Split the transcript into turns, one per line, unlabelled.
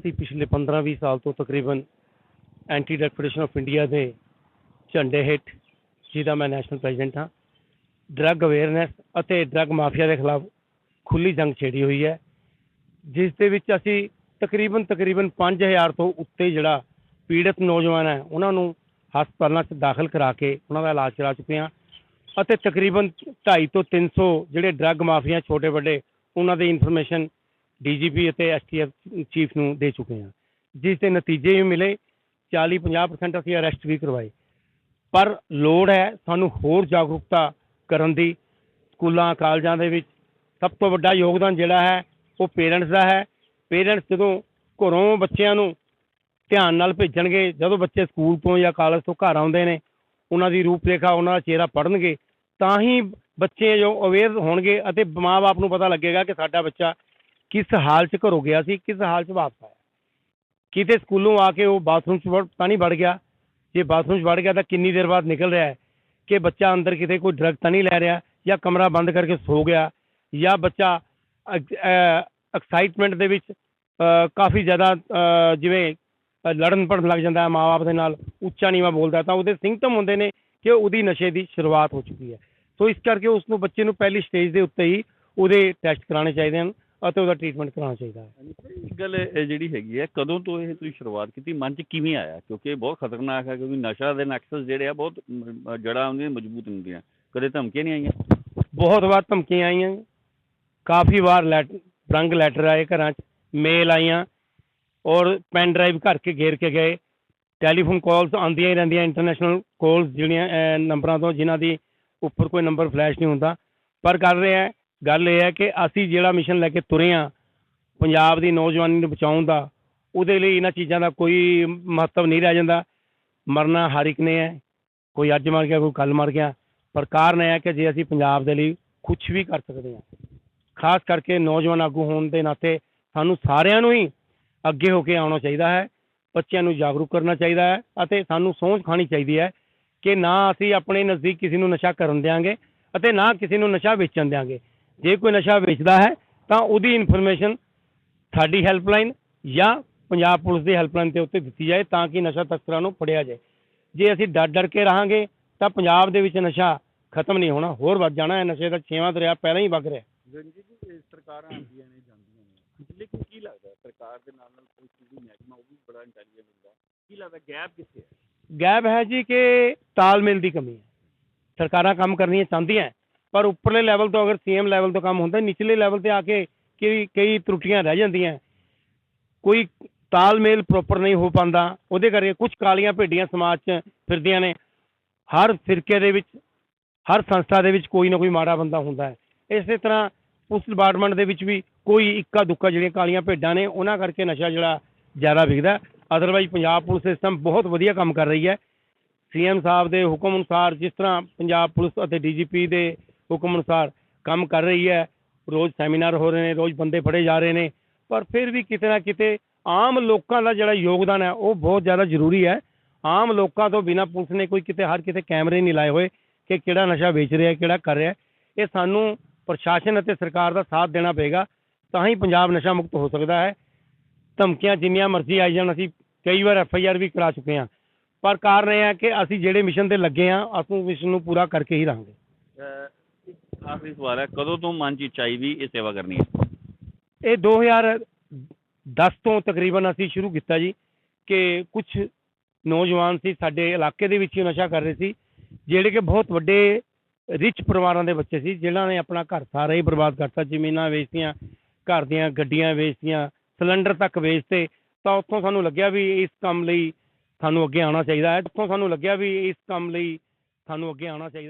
ਅਸੀਂ ਪਿਛਲੇ 15-20 ਸਾਲ ਤੋਂ ਤਕਰੀਬਨ anti drug federation of India ਦੇ ਝੰਡੇ ਹੇਠ ਜਿਹਦਾ ਮੈਂ ਨੈਸ਼ਨਲ ਪ੍ਰੈਜ਼ੀਡੈਂਟ ਹਾਂ ਡਰੱਗ ਅਵੇਅਰਨੈਸ ਅਤੇ ਡਰੱਗ ਮਾਫੀਆ ਦੇ ਖਿਲਾਫ ਖੁੱਲੀ ਜੰਗ ਛੇੜੀ ਹੋਈ ਹੈ, ਜਿਸ ਦੇ ਵਿੱਚ ਅਸੀਂ ਤਕਰੀਬਨ ਤਕਰੀਬਨ 5000 ਤੋਂ ਉੱਤੇ ਜਿਹੜਾ ਪੀੜਤ ਨੌਜਵਾਨ ਹੈ, ਉਹਨਾਂ ਨੂੰ ਹਸਪਤਾਲਾਂ 'ਚ ਦਾਖਲ ਕਰਾ ਕੇ ਉਹਨਾਂ ਦਾ ਇਲਾਜ ਕਰਾ ਚੁੱਕੇ ਹਾਂ ਅਤੇ ਤਕਰੀਬਨ 250 ਤੋਂ 300 ਜਿਹੜੇ ਡਰੱਗ ਮਾਫੀਆ ਛੋਟੇ ਵੱਡੇ ਉਹਨਾਂ ਦੀ ਇਨਫੋਰਮੇਸ਼ਨ ਡੀਜੀਪੀ ਅਤੇ ਐਸਟੀਐਫ ਚੀਫ ਨੂੰ ਦੇ ਚੁੱਕੇ ਹਾਂ। ਜਿਸ ਦੇ ਨਤੀਜੇ ਵੀ ਮਿਲੇ 40-50% ਅਸੀਂ ਅਰੈਸਟ ਵੀ ਕਰਵਾਏ। ਪਰ ਲੋੜ ਹੈ ਸਾਨੂੰ ਹੋਰ ਜਾਗਰੂਕਤਾ ਕਰਨ ਦੀ, ਸਕੂਲਾਂ, ਕਾਲਜਾਂ ਦੇ ਵਿੱਚ। ਸਭ ਤੋਂ ਵੱਡਾ ਯੋਗਦਾਨ ਜਿਹੜਾ ਹੈ, ਉਹ ਪੇਰੈਂਟਸ ਦਾ ਹੈ। ਪੇਰੈਂਟਸ ਜਦੋਂ ਘਰੋਂ ਬੱਚਿਆਂ ਨੂੰ ਧਿਆਨ ਨਾਲ ਭੇਜਣਗੇ, ਜਦੋਂ ਬੱਚੇ ਸਕੂਲ ਤੋਂ ਜਾਂ ਕਾਲਜ ਤੋਂ ਘਰ ਆਉਂਦੇ ਨੇ, ਉਹਨਾਂ ਦੀ ਰੂਪਰੇਖਾ, ਉਹਨਾਂ ਦਾ ਚਿਹਰਾ ਪੜ੍ਹਨਗੇ, ਤਾਂ ਹੀ ਬੱਚੇ ਜੋ ਅਵੇਅਰ ਹੋਣਗੇ ਅਤੇ ਮਾਂ-ਬਾਪ ਨੂੰ ਪਤਾ ਲੱਗੇਗਾ ਕਿ ਸਾਡਾ ਬੱਚਾ ਕਿਸ ਹਾਲ 'ਚ ਘਰੋਂ ਗਿਆ ਸੀ, ਕਿਸ ਹਾਲ 'ਚ ਵਾਪਸ ਆਇਆ। ਕਿਤੇ ਸਕੂਲੋਂ ਆ ਕੇ ਉਹ ਬਾਥਰੂਮ 'ਚ ਵੜ, ਤਾਂ ਨਹੀਂ ਵੜ ਗਿਆ। ਜੇ ਬਾਥਰੂਮ 'ਚ ਵੜ ਗਿਆ ਤਾਂ ਕਿੰਨੀ ਦੇਰ ਬਾਅਦ ਨਿਕਲ ਰਿਹਾ ਹੈ ਕਿ ਬੱਚਾ ਅੰਦਰ ਕਿਤੇ ਕੋਈ ਡਰਗ ਤਾਂ ਨਹੀਂ ਲੈ ਰਿਹਾ ਜਾਂ ਕਮਰਾ ਬੰਦ ਕਰਕੇ ਸੋ ਗਿਆ ਜਾਂ ਬੱਚਾ ਐਕਸਾਈਟਮੈਂਟ ਦੇ ਵਿੱਚ ਕਾਫੀ ਜ਼ਿਆਦਾ ਜਿਵੇਂ ਲੜਨ ਪੜਨ ਲੱਗ ਜਾਂਦਾ ਹੈ ਮਾਂ-ਬਾਪ ਦੇ ਨਾਲ, ਉੱਚਾ ਨੀਵਾਂ ਬੋਲਦਾ ਤਾਂ ਉਹਦੇ ਸਿੰਗਟਮ ਹੁੰਦੇ ਨੇ ਕਿ ਉਹਦੀ ਨਸ਼ੇ ਦੀ ਸ਼ੁਰੂਆਤ ਹੋ ਚੁੱਕੀ ਹੈ। ਸੋ ਇਸ ਕਰਕੇ ਉਸ ਨੂੰ ਬੱਚੇ ਨੂੰ ਪਹਿਲੀ ਸਟੇਜ ਦੇ ਉੱਤੇ ਹੀ ਉਹਦੇ ਟੈਸਟ ਕਰਾਉਣੇ ਚਾਹੀਦੇ ਹਨ। ਅਤੇ ਉਹਦਾ ਟ੍ਰੀਟਮੈਂਟ ਕਰਾਉਣਾ ਚਾਹੀਦਾ ਹੈ।
ਇੱਕ ਗੱਲ ਇਹ ਜਿਹੜੀ ਹੈਗੀ ਹੈ ਕਦੋਂ ਤੋਂ ਇਹ ਤੁਸੀਂ ਸ਼ੁਰੂਆਤ ਕੀਤੀ ਮਨ 'ਚ ਕਿਵੇਂ ਆਇਆ? ਕਿਉਂਕਿ ਇਹ ਬਹੁਤ ਖਤਰਨਾਕ ਹੈ ਕਿਉਂਕਿ ਨਸ਼ਾ ਦੇ ਨਕਸਸ ਜਿਹੜੇ ਆ ਬਹੁਤ ਮ, ਜੜ੍ਹਾਂ ਹੁੰਦੀਆਂ ਮਜ਼ਬੂਤ ਹੁੰਦੀਆਂ। ਕਦੇ ਧਮਕੀਆਂ ਨਹੀਂ ਆਈਆਂ?
ਬਹੁਤ ਵਾਰ ਧਮਕੀਆਂ ਆਈਆਂ। ਕਾਫੀ ਵਾਰ ਰੰਗ ਲੈਟਰ ਆਏ ਘਰਾਂ 'ਚ ਮੇਲ ਆਈਆਂ ਔਰ ਪੈਨ ਡਰਾਈਵ ਘਰ ਕੇ ਘੇਰ ਕੇ ਗਏ। ਟੈਲੀਫੋਨ ਕਾਲਸ ਆਉਂਦੀਆਂ ਹੀ ਰਹਿੰਦੀਆਂ ਇੰਟਰਨੈਸ਼ਨਲ ਕਾਲਸ ਜਿਹੜੀਆਂ ਨੰਬਰਾਂ ਤੋਂ ਜਿਨ੍ਹਾਂ ਦੀ ਉੱਪਰ ਕੋਈ ਨੰਬਰ ਫਲੈਸ਼ ਨਹੀਂ ਹੁੰਦਾ। ਪਰ ਕਰ ਰਹੇ ਗੱਲ ਇਹ ਹੈ ਕਿ ਅਸੀਂ ਜਿਹੜਾ ਮਿਸ਼ਨ ਲੈ ਕੇ ਤੁਰੇ ਹਾਂ, ਪੰਜਾਬ ਦੀ ਨੌਜਵਾਨੀ ਨੂੰ ਬਚਾਉਣ ਦਾ, ਉਹਦੇ ਲਈ ਇਹਨਾਂ ਚੀਜ਼ਾਂ ਦਾ ਕੋਈ ਮਹੱਤਵ ਨਹੀਂ ਰਹਿ ਜਾਂਦਾ। ਮਰਨਾ ਹਰ ਇੱਕ ਨੇ ਹੈ, ਕੋਈ ਅੱਜ ਮਰ ਗਿਆ, ਕੋਈ ਕੱਲ ਮਰ ਗਿਆ। ਪਰ ਕਾਰਨ ਇਹ ਹੈ ਕਿ ਜੇ ਅਸੀਂ ਪੰਜਾਬ ਦੇ ਲਈ ਕੁਝ ਵੀ ਕਰ ਸਕਦੇ ਹਾਂ, ਖਾਸ ਕਰਕੇ ਨੌਜਵਾਨ ਆਗੂ ਹੋਣ ਦੇ ਨਾਤੇ ਸਾਨੂੰ ਸਾਰਿਆਂ ਨੂੰ ਹੀ ਅੱਗੇ ਹੋ ਕੇ ਆਉਣਾ ਚਾਹੀਦਾ ਹੈ, ਬੱਚਿਆਂ ਨੂੰ ਜਾਗਰੂਕ ਕਰਨਾ ਚਾਹੀਦਾ ਹੈ ਅਤੇ ਸਾਨੂੰ ਸੋਚ ਖਾਣੀ ਚਾਹੀਦੀ ਹੈ ਕਿ ਨਾ ਅਸੀਂ ਆਪਣੇ ਨਜ਼ਦੀਕ ਕਿਸੇ ਨੂੰ ਨਸ਼ਾ ਕਰਨ ਦਿਆਂਗੇ ਅਤੇ ਨਾ ਕਿਸੇ ਨੂੰ ਨਸ਼ਾ ਵੇਚਣ ਦਿਆਂਗੇ। ਜੇ ਕੋਈ ਨਸ਼ਾ ਵੇਚਦਾ ਹੈ ਤਾਂ ਉਹਦੀ ਇਨਫੋਰਮੇਸ਼ਨ ਸਾਡੀ ਹੈਲਪਲਾਈਨ ਜਾਂ ਪੰਜਾਬ ਪੁਲਿਸ ਦੀ ਹੈਲਪਲਾਈਨ ਦੇ ਉੱਤੇ ਦਿੱਤੀ ਜਾਏ ਤਾਂ ਕਿ ਨਸ਼ਾ ਤਸਕਰਾਂ ਨੂੰ ਫੜਿਆ ਜਾਏ। ਜੇ ਅਸੀਂ ਡਰ ਡਰ ਕੇ ਰਹਾਂਗੇ ਤਾਂ ਪੰਜਾਬ ਦੇ ਵਿੱਚ ਨਸ਼ਾ ਖਤਮ ਨਹੀਂ ਹੋਣਾ ਹੋਰ ਵੱਧ ਜਾਣਾ ਹੈ ਨਸ਼ੇ ਦਾ ਛੇਵਾਂ ਦਰਿਆ ਪਹਿਲਾਂ ਹੀ ਵਗ ਰਿਹਾ।
ਰਣਜੀਤ ਜੀ ਇਹ ਸਰਕਾਰਾਂ ਆਉਂਦੀਆਂ ਨੇ ਜਾਂਦੀਆਂ ਨੇ। ਲੇਕਿਨ ਕੀ ਲੱਗਦਾ ਸਰਕਾਰ ਦੇ ਨਾਲ ਨਾਲ ਕੋਈ ਚੀਜ਼ ਮਹਿਕਮਾ ਉਹ ਵੀ ਬੜਾ ਇੰਟੈਲੀਜੈਂਟ ਹੁੰਦਾ ਕੀ ਲੱਗਦਾ ਗੈਪ ਕਿੱਥੇ ਹੈ?
ਗੈਪ ਹੈ ਜੀ ਕਿ ਤਾਲਮੇਲ ਦੀ ਕਮੀ ਹੈ। ਸਰਕਾਰਾਂ ਕੰਮ ਕਰਨੀਆਂ ਚਾਹੁੰਦੀਆਂ ਪਰ ਉੱਪਰਲੇ ਲੈਵਲ ਤੋਂ ਅਗਰ ਸੀਐਮ ਲੈਵਲ ਤੋਂ ਕੰਮ ਹੁੰਦਾ, ਨਿਚਲੇ ਲੈਵਲ ਤੇ ਆ ਕੇ ਕਈ ਕਈ ਤਰੁੱਟੀਆਂ ਰਹਿ ਜਾਂਦੀਆਂ। ਕੋਈ ਤਾਲਮੇਲ ਪ੍ਰੋਪਰ ਨਹੀਂ ਹੋ ਪਾਉਂਦਾ, ਉਹਦੇ ਕਰਕੇ ਕੁਝ ਕਾਲੀਆਂ ਭੇਡੀਆਂ ਸਮਾਜ 'ਚ ਫਿਰਦੀਆਂ ਨੇ। ਹਰ ਫਿਰਕੇ ਦੇ ਵਿੱਚ, ਹਰ ਸੰਸਥਾ ਦੇ ਵਿੱਚ ਕੋਈ ਨਾ ਕੋਈ ਮਾੜਾ ਬੰਦਾ ਹੁੰਦਾ ਹੈ। ਇਸੇ ਤਰ੍ਹਾਂ ਉਸ ਡਿਪਾਰਟਮੈਂਟ ਦੇ ਵਿੱਚ ਵੀ ਕੋਈ ਇੱਕਾ ਦੁੱਕਾ ਜਿਹੜੀਆਂ ਕਾਲੀਆਂ ਭੇਡਾਂ ਨੇ, ਉਹਨਾਂ ਕਰਕੇ ਨਸ਼ਾ ਜਿਹੜਾ ਜ਼ਿਆਦਾ ਵਿਕਦਾ। ਅਦਰਵਾਈਜ਼ ਪੰਜਾਬ ਪੁਲਿਸ ਸਿਸਟਮ ਬਹੁਤ ਵਧੀਆ ਕੰਮ ਕਰ ਰਹੀ ਹੈ। ਸੀਐਮ ਸਾਹਿਬ ਦੇ ਹੁਕਮ ਅਨੁਸਾਰ ਜਿਸ ਤਰ੍ਹਾਂ ਪੰਜਾਬ ਪੁਲਿਸ ਅਤੇ ਡੀਜੀਪੀ ਦੇ ਹੁਕਮ ਅਨੁਸਾਰ ਕੰਮ ਕਰ ਰਹੀ ਹੈ, ਰੋਜ਼ ਸੈਮੀਨਾਰ ਹੋ ਰਹੇ ਨੇ, ਰੋਜ਼ ਬੰਦੇ ਫੜੇ ਜਾ ਰਹੇ ਨੇ, ਪਰ ਫਿਰ ਵੀ ਕਿਤੇ ਨਾ ਕਿਤੇ ਆਮ ਲੋਕਾਂ ਦਾ ਜਿਹੜਾ ਯੋਗਦਾਨ ਹੈ, ਉਹ ਬਹੁਤ ਜ਼ਿਆਦਾ ਜ਼ਰੂਰੀ ਹੈ। ਆਮ ਲੋਕਾਂ ਤੋਂ ਬਿਨਾਂ ਪੁਲਿਸ ਨੇ ਕੋਈ ਕਿਤੇ, ਹਰ ਕਿਤੇ ਕੈਮਰੇ ਨਹੀਂ ਲਾਏ ਹੋਏ ਕਿ ਕਿਹੜਾ ਨਸ਼ਾ ਵੇਚ ਰਿਹਾ, ਕਿਹੜਾ ਕਰ ਰਿਹਾ। ਇਹ ਸਾਨੂੰ ਪ੍ਰਸ਼ਾਸਨ ਅਤੇ ਸਰਕਾਰ ਦਾ ਸਾਥ ਦੇਣਾ ਪਏਗਾ, ਤਾਂ ਹੀ ਪੰਜਾਬ ਨਸ਼ਾ ਮੁਕਤ ਹੋ ਸਕਦਾ ਹੈ। ਧਮਕੀਆਂ ਜਿੰਨੀਆਂ ਮਰਜ਼ੀ ਆਈ ਜਾਣ, ਅਸੀਂ ਕਈ ਵਾਰ ਐਫ ਆਈ ਆਰ ਵੀ ਕਰਾ ਚੁੱਕੇ ਹਾਂ। ਪਰ ਕਾਰਨ ਇਹ ਹੈ ਕਿ ਅਸੀਂ ਜਿਹੜੇ ਮਿਸ਼ਨ ਤੇ ਲੱਗੇ ਹਾਂ, ਅਸੀਂ ਮਿਸ਼ਨ ਨੂੰ ਪੂਰਾ ਕਰਕੇ ਹੀ ਰਹਾਂਗੇ।
ਆਖਰੀ ਸਵਾਲ ਹੈ, ਕਦੋਂ ਤੋਂ ਮਨ 'ਚ ਚਾਈ ਵੀ ਇਹ ਸੇਵਾ ਕਰਨੀ ਹੈ?
ਇਹ 2010 ਤੋਂ ਤਕਰੀਬਨ ਅਸੀਂ ਸ਼ੁਰੂ ਕੀਤਾ ਜੀ, ਕਿ ਕੁਝ ਨੌਜਵਾਨ ਸੀ ਸਾਡੇ ਇਲਾਕੇ ਦੇ ਵਿੱਚ ਹੀ ਨਸ਼ਾ ਕਰ ਰਹੇ ਸੀ, ਜਿਹੜੇ ਕਿ ਬਹੁਤ ਵੱਡੇ ਰਿਚ ਪਰਿਵਾਰਾਂ ਦੇ ਬੱਚੇ ਸੀ, ਜਿਨ੍ਹਾਂ ਨੇ ਆਪਣਾ ਘਰ ਸਾਰਾ ਹੀ ਬਰਬਾਦ ਕਰਤਾ, ਜ਼ਮੀਨਾਂ ਵੇਚਤੀਆਂ, ਘਰ ਦੀਆਂ ਗੱਡੀਆਂ ਵੇਚਤੀਆਂ, ਸਿਲੰਡਰ ਤੱਕ ਵੇਚਤੇ, ਤਾਂ ਉੱਥੋਂ ਸਾਨੂੰ ਲੱਗਿਆ ਵੀ ਇਸ ਕੰਮ ਲਈ ਸਾਨੂੰ ਅੱਗੇ ਆਉਣਾ ਚਾਹੀਦਾ ਹੈ, ਉੱਥੋਂ ਸਾਨੂੰ ਲੱਗਿਆ ਵੀ ਇਸ ਕੰਮ ਲਈ ਸਾਨੂੰ ਅੱਗੇ ਆਉਣਾ ਚਾਹੀਦਾ